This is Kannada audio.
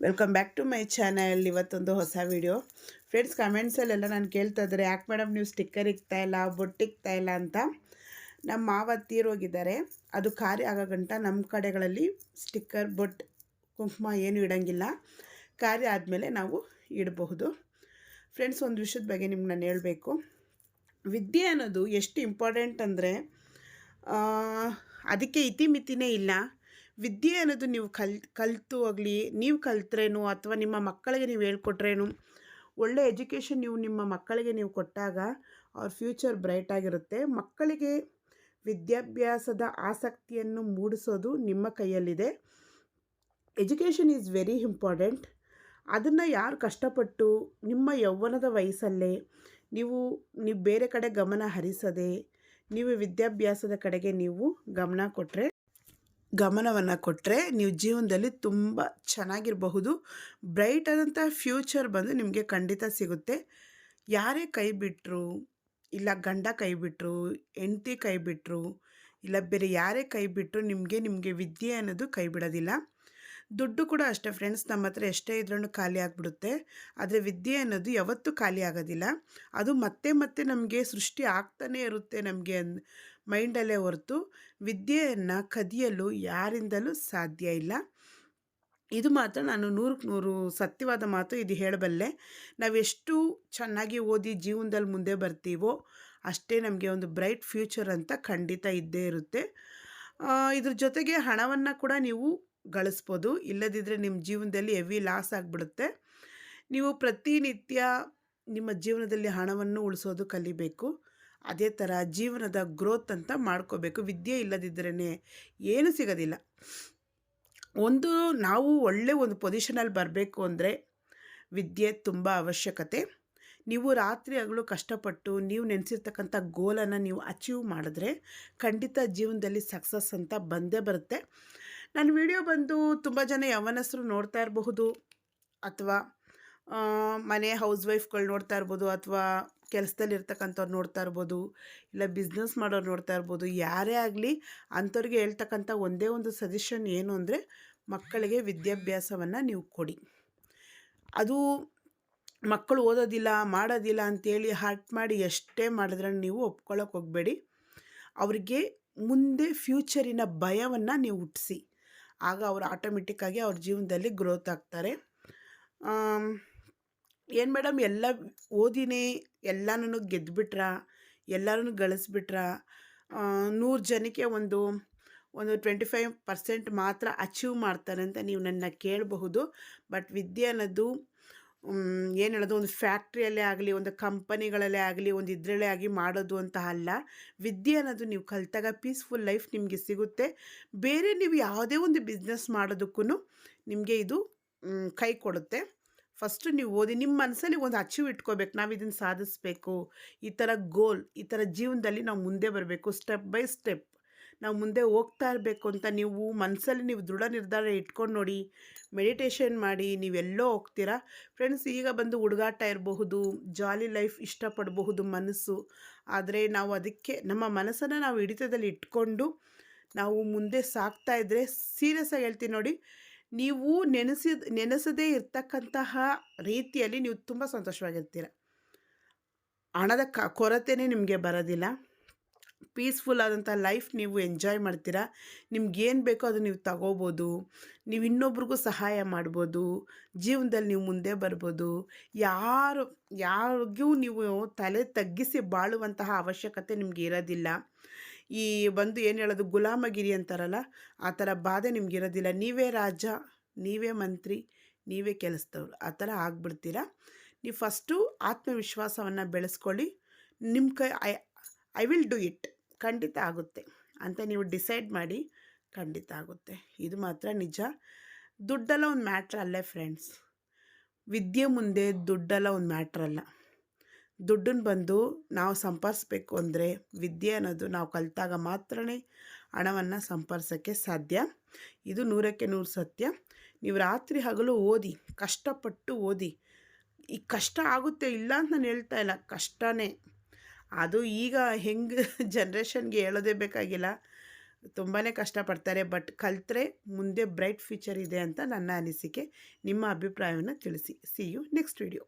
Welcome back to my channel ಇವತ್ತೊಂದು ಹೊಸ ವಿಡಿಯೋ ಫ್ರೆಂಡ್ಸ್ ಕಮೆಂಟ್ಸಲ್ಲೆಲ್ಲ ನಾನು ಕೇಳ್ತಾ ಇದ್ದಾರೆ ಯಾಕೆ ಮೇಡಮ್ ನೀವು ಸ್ಟಿಕ್ಕರ್ ಇಲ್ಲ ಬೊಟ್ಟಿಕ್ತಾ ಇಲ್ಲ ಅಂತ? ನಮ್ಮ ಮಾವ ತೀರೋಗಿದ್ದಾರೆ ಅದು ಕಾರ್ಯ ಆಗೋ ಗಂಟ ನಮ್ಮ ಕಡೆಗಳಲ್ಲಿ ಸ್ಟಿಕ್ಕರ್ ಬೊಟ್ ಕುಂಕುಮ ಏನು ಇಡೋಂಗಿಲ್ಲ. ಕಾರ್ಯ ಆದಮೇಲೆ ನಾವು ಇಡಬಹುದು. ಫ್ರೆಂಡ್ಸ್ ಒಂದು ವಿಷಯದ ಬಗ್ಗೆ ನಿಮ್ಗೆ ನಾನು ಹೇಳಬೇಕು. ವಿದ್ಯೆ ಅನ್ನೋದು ಎಷ್ಟು ಇಂಪಾರ್ಟೆಂಟ್ ಅಂದರೆ ಅದಕ್ಕೆ ಇತಿಮಿತಿನೇ ಇಲ್ಲ. ವಿದ್ಯೆ ಅನ್ನೋದು ನೀವು ಕಲ್, ಕಲಿತು ಆಗಲಿ, ನೀವು ಕಲ್ತ್ರೇನು ಅಥವಾ ನಿಮ್ಮ ಮಕ್ಕಳಿಗೆ ನೀವು ಹೇಳ್ಕೊಟ್ರೇನು, ಒಳ್ಳೆ ಎಜುಕೇಷನ್ ನೀವು ನಿಮ್ಮ ಮಕ್ಕಳಿಗೆ ನೀವು ಕೊಟ್ಟಾಗ ಅವ್ರ ಫ್ಯೂಚರ್ ಬ್ರೈಟ್ ಆಗಿರುತ್ತೆ. ಮಕ್ಕಳಿಗೆ ವಿದ್ಯಾಭ್ಯಾಸದ ಆಸಕ್ತಿಯನ್ನು ಮೂಡಿಸೋದು ನಿಮ್ಮ ಕೈಯಲ್ಲಿದೆ. Education is very important. ಅದನ್ನು ಯಾರು ಕಷ್ಟಪಟ್ಟು ನಿಮ್ಮ ಯೌವನದ ವಯಸ್ಸಲ್ಲೇ ನೀವು ನೀವು ಬೇರೆ ಕಡೆ ಗಮನ ಹರಿಸದೆ, ನೀವು ವಿದ್ಯಾಭ್ಯಾಸದ ಕಡೆಗೆ ನೀವು ಗಮನ ಕೊಟ್ಟರೆ ಗಮನವನ್ನು ಕೊಟ್ಟರೆ ನೀವು ಜೀವನದಲ್ಲಿ ತುಂಬ ಚೆನ್ನಾಗಿರಬಹುದು. ಬ್ರೈಟ್ ಆದಂಥ ಫ್ಯೂಚರ್ ಬಂದು ನಿಮಗೆ ಖಂಡಿತ ಸಿಗುತ್ತೆ. ಯಾರೇ ಕೈ ಬಿಟ್ಟರು ಇಲ್ಲ ಗಂಡ ಕೈ ಬಿಟ್ಟರು ಹೆಂಡತಿ ಕೈ ಬಿಟ್ಟರು ಇಲ್ಲ ಬೇರೆ ಯಾರೇ ಕೈ ಬಿಟ್ಟರು ನಿಮಗೆ ನಿಮಗೆ ವಿದ್ಯೆ ಅನ್ನೋದು ಕೈ ಬಿಡೋದಿಲ್ಲ. ದುಡ್ಡು ಕೂಡ ಅಷ್ಟೇ ಫ್ರೆಂಡ್ಸ್, ನಮ್ಮ ಹತ್ರ ಎಷ್ಟೇ ಇದ್ರೂ ಖಾಲಿ ಆಗಿಬಿಡುತ್ತೆ. ಆದರೆ ವಿದ್ಯೆ ಅನ್ನೋದು ಯಾವತ್ತೂ ಖಾಲಿ ಆಗೋದಿಲ್ಲ. ಅದು ಮತ್ತೆ ಮತ್ತೆ ನಮಗೆ ಸೃಷ್ಟಿ ಆಗ್ತಾನೇ ಇರುತ್ತೆ ನಮಗೆ ಮೈಂಡಲ್ಲೇ ಹೊರತು ವಿದ್ಯೆಯನ್ನು ಕದಿಯಲು ಯಾರಿಂದಲೂ ಸಾಧ್ಯ ಇಲ್ಲ. ಇದು ಮಾತ್ರ ನಾನು ನೂರಕ್ಕೆ ನೂರು ಸತ್ಯವಾದ ಮಾತು ಇದು ಹೇಳಬಲ್ಲೆ. ನಾವೆಷ್ಟು ಚೆನ್ನಾಗಿ ಓದಿ ಜೀವನದಲ್ಲಿ ಮುಂದೆ ಬರ್ತೀವೋ ಅಷ್ಟೇ ನಮಗೆ ಒಂದು ಬ್ರೈಟ್ ಫ್ಯೂಚರ್ ಅಂತ ಖಂಡಿತ ಇದ್ದೇ ಇರುತ್ತೆ. ಇದ್ರ ಜೊತೆಗೆ ಹಣವನ್ನು ಕೂಡ ನೀವು ಗಳಿಸ್ಬೋದು. ಇಲ್ಲದಿದ್ದರೆ ನಿಮ್ಮ ಜೀವನದಲ್ಲಿ ಹೆವಿ ಲಾಸ್ ಆಗಿಬಿಡುತ್ತೆ. ನೀವು ಪ್ರತಿನಿತ್ಯ ನಿಮ್ಮ ಜೀವನದಲ್ಲಿ ಹಣವನ್ನು ಉಳಿಸೋದು ಕಲಿಬೇಕು. ಅದೇ ಥರ ಜೀವನದ ಗ್ರೋತ್ ಅಂತ ಮಾಡ್ಕೋಬೇಕು. ವಿದ್ಯೆ ಇಲ್ಲದಿದ್ದರೇ ಏನು ಸಿಗೋದಿಲ್ಲ. ಒಂದು ನಾವು ಒಳ್ಳೆ ಒಂದು ಪೊಸಿಷನಲ್ಲಿ ಬರಬೇಕು ಅಂದರೆ ವಿದ್ಯೆ ತುಂಬ ಅವಶ್ಯಕತೆ. ನೀವು ರಾತ್ರಿ ಆಗಲು ಕಷ್ಟಪಟ್ಟು ನೀವು ನೆನೆಸಿರ್ತಕ್ಕಂಥ ಗೋಲನ್ನು ನೀವು ಅಚೀವ್ ಮಾಡಿದ್ರೆ ಖಂಡಿತ ಜೀವನದಲ್ಲಿ ಸಕ್ಸಸ್ ಅಂತ ಬಂದೇ ಬರುತ್ತೆ. ನನ್ನ ವಿಡಿಯೋ ಬಂದು ತುಂಬ ಜನ ಯವನಸ್ರು ನೋಡ್ತಾ ಇರಬಹುದು. ಅಥವಾ ಮನೆ ಹೌಸ್ ವೈಫ್ಗಳು ನೋಡ್ತಾ ಇರ್ಬೋದು ಅಥವಾ ಕೆಲಸದಲ್ಲಿ ಇರ್ತಕ್ಕಂಥವ್ರು ನೋಡ್ತಾ ಇರ್ಬೋದು, ಇಲ್ಲ ಬಿಸ್ನೆಸ್ ಮಾಡೋರು ನೋಡ್ತಾ ಇರ್ಬೋದು, ಯಾರೇ ಆಗಲಿ ಅಂಥವ್ರಿಗೆ ಹೇಳ್ತಕ್ಕಂಥ ಒಂದೇ ಒಂದು ಸಜೆಷನ್ ಏನು ಅಂದರೆ ಮಕ್ಕಳಿಗೆ ವಿದ್ಯಾಭ್ಯಾಸವನ್ನು ನೀವು ಕೊಡಿ. ಅದು ಮಕ್ಕಳು ಓದೋದಿಲ್ಲ, ಮಾಡೋದಿಲ್ಲ ಅಂತೇಳಿ ಹರ್ಟ್ ಮಾಡಿ ಎಷ್ಟೇ ಮಾಡಿದ್ರೆ ನೀವು ಒಪ್ಕೊಳ್ಳೋಕೆ ಹೋಗಬೇಡಿ. ಅವರಿಗೆ ಮುಂದೆ ಫ್ಯೂಚರಿನ ಭಯವನ್ನು ನೀವು ಹುಟ್ಟಿಸಿ ಆಗ ಅವರು ಆಟೋಮೆಟಿಕ್ಕಾಗಿ ಅವ್ರ ಜೀವನದಲ್ಲಿ ಗ್ರೋತ್ ಆಗ್ತಾರೆ. ಏನು ಮೇಡಮ್ ಎಲ್ಲ ಓದಿನೇ ಎಲ್ಲನೂ ಗೆದ್ದುಬಿಟ್ರ ಎಲ್ಲರೂ ಗಳಿಸ್ಬಿಟ್ರ? ನೂರು ಜನಕ್ಕೆ ಒಂದು ಒಂದು ಟ್ವೆಂಟಿ ಫೈವ್ ಪರ್ಸೆಂಟ್ ಮಾತ್ರ ಅಚೀವ್ ಮಾಡ್ತಾರೆ ಅಂತ ನೀವು ನನ್ನ ಕೇಳಬಹುದು. ಬಟ್ ವಿದ್ಯೆ ಅನ್ನೋದು ಏನು ಹೇಳೋದು, ಒಂದು ಫ್ಯಾಕ್ಟ್ರಿಯಲ್ಲೇ ಆಗಲಿ, ಒಂದು ಕಂಪನಿಗಳಲ್ಲೇ ಆಗಲಿ, ಒಂದು ಇದರಲ್ಲೇ ಆಗಿ ಮಾಡೋದು ಅಂತ ಅಲ್ಲ. ವಿದ್ಯೆ ಅನ್ನೋದು ನೀವು ಕಲಿತಾಗ ಪೀಸ್ಫುಲ್ ಲೈಫ್ ನಿಮಗೆ ಸಿಗುತ್ತೆ. ಬೇರೆ ನೀವು ಯಾವುದೇ ಒಂದು ಬಿಸ್ನೆಸ್ ಮಾಡೋದಕ್ಕೂ ನಿಮಗೆ ಇದು ಕೈ ಕೊಡುತ್ತೆ. ಫಸ್ಟು ನೀವು ಓದಿ ನಿಮ್ಮ ಮನಸ್ಸಲ್ಲಿ ಒಂದು ಅಚೀವ್ ಇಟ್ಕೋಬೇಕು, ನಾವು ಇದನ್ನು ಸಾಧಿಸ್ಬೇಕು. ಈ ಥರ ಗೋಲ್ ಈ ಥರ ಜೀವನದಲ್ಲಿ ನಾವು ಮುಂದೆ ಬರಬೇಕು ಸ್ಟೆಪ್ ಬೈ ಸ್ಟೆಪ್ ನಾವು ಮುಂದೆ ಹೋಗ್ತಾ ಇರಬೇಕು ಅಂತ ನೀವು ಮನಸ್ಸಲ್ಲಿ ನೀವು ದೃಢ ನಿರ್ಧಾರ ಇಟ್ಕೊಂಡು ನೋಡಿ ಮೆಡಿಟೇಷನ್ ಮಾಡಿ ನೀವೆಲ್ಲೋ ಹೋಗ್ತೀರಾ? ಫ್ರೆಂಡ್ಸ್ ಈಗ ಬಂದು ಹುಡುಗಾಟ ಇರಬಹುದು ಜಾಲಿ ಲೈಫ್ ಇಷ್ಟಪಡಬಹುದು ಮನಸ್ಸು. ಆದರೆ ನಾವು ಅದಕ್ಕೆ, ನಮ್ಮ ಮನಸ್ಸನ್ನು ನಾವು ಹಿಡಿತದಲ್ಲಿ ಇಟ್ಕೊಂಡು, ನಾವು ಮುಂದೆ ಸಾಕ್ತಾ ಇದ್ದರೆ ಸೀರಿಯಸ್ಸಾಗಿ ಹೇಳ್ತೀನಿ ನೋಡಿ ನೀವು ನೆನೆಸಿದ, ನೆನೆಸದೇ ಇರ್ತಕ್ಕಂತಹ ರೀತಿಯಲ್ಲಿ ನೀವು ತುಂಬ ಸಂತೋಷವಾಗಿರ್ತೀರ. ಹಣದ ಕ, ಕೊರತೆನೇ ನಿಮಗೆ ಬರೋದಿಲ್ಲ. ಪೀಸ್ಫುಲ್ ಆದಂಥ ಲೈಫ್ ನೀವು ಎಂಜಾಯ್ ಮಾಡ್ತೀರಾ. ನಿಮ್ಗೇನು ಬೇಕೋ ಅದು ನೀವು ತಗೋಬೋದು. ನೀವು ಇನ್ನೊಬ್ರಿಗೂ ಸಹಾಯ ಮಾಡ್ಬೋದು. ಜೀವನದಲ್ಲಿ ನೀವು ಮುಂದೆ ಬರ್ಬೋದು. ಯಾರು, ಯಾರಿಗೂ ನೀವು ತಲೆ ತಗ್ಗಿಸಿ ಬಾಳುವಂತಹ ಅವಶ್ಯಕತೆ ನಿಮಗೆ ಇರೋದಿಲ್ಲ. ಈ ಬಂದು ಏನು ಹೇಳೋದು? ಗುಲಾಮಗಿರಿ ಅಂತಾರಲ್ಲ, ಆ ಥರ ಬಾಧೆ ನಿಮಗಿರೋದಿಲ್ಲ. ನೀವೇ ರಾಜ, ನೀವೇ ಮಂತ್ರಿ, ನೀವೇ ಕೆಲಸದವ್ರು. ಆ ಥರ ಆಗ್ಬಿಡ್ತೀರ? ನೀವು ಫಸ್ಟು ಆತ್ಮವಿಶ್ವಾಸವನ್ನು ಬೆಳೆಸ್ಕೊಳ್ಳಿ. ನಿಮ್ಮ ಕೈ, I I will do it. ಖಂಡಿತ ಆಗುತ್ತೆ. ಅಂತ ನೀವು ಡಿಸೈಡ್ ಮಾಡಿ ಖಂಡಿತ ಆಗುತ್ತೆ. ಇದು ಮಾತ್ರ ನಿಜ. ದುಡ್ಡೆಲ್ಲ ಒಂದು ಮ್ಯಾಟ್ರ್ ಅಲ್ಲೇ ಫ್ರೆಂಡ್ಸ್. ವಿದ್ಯೆ ಮುಂದೆ ದುಡ್ಡೆಲ್ಲ ಒಂದು ಮ್ಯಾಟ್ರ್ ಅಲ್ಲ. ದುಡ್ಡನ್ನು ಬಂದು ನಾವು ಸಂಪಾದಿಸ್ಬೇಕು ಅಂದರೆ ವಿದ್ಯೆ ಅನ್ನೋದು ನಾವು ಕಲಿತಾಗ ಮಾತ್ರನೇ ಹಣವನ್ನು ಸಂಪಾದಿಸೋಕ್ಕೆ ಸಾಧ್ಯ. ಇದು ನೂರಕ್ಕೆ ನೂರು ಸತ್ಯ. ನೀವು ರಾತ್ರಿ ಹಗಲು ಓದಿ, ಕಷ್ಟಪಟ್ಟು ಓದಿ. ಈ ಕಷ್ಟ ಆಗುತ್ತೆ ಇಲ್ಲ ಅಂತ ನಾನು ಹೇಳ್ತಾ ಇಲ್ಲ, ಕಷ್ಟನೇ. ಅದು ಈಗ ಹೆಂಗೆ ಜನ್ರೇಷನ್ಗೆ ಹೇಳೋದೇ ಬೇಕಾಗಿಲ್ಲ. ತುಂಬಾ ಕಷ್ಟಪಡ್ತಾರೆ, ಬಟ್ ಕಲಿತ್ರೆ ಮುಂದೆ ಬ್ರೈಟ್ ಫ್ಯೂಚರ್ ಇದೆ ಅಂತ ನನ್ನ ಅನಿಸಿಕೆ. ನಿಮ್ಮ ಅಭಿಪ್ರಾಯವನ್ನು ತಿಳಿಸಿ. C you next video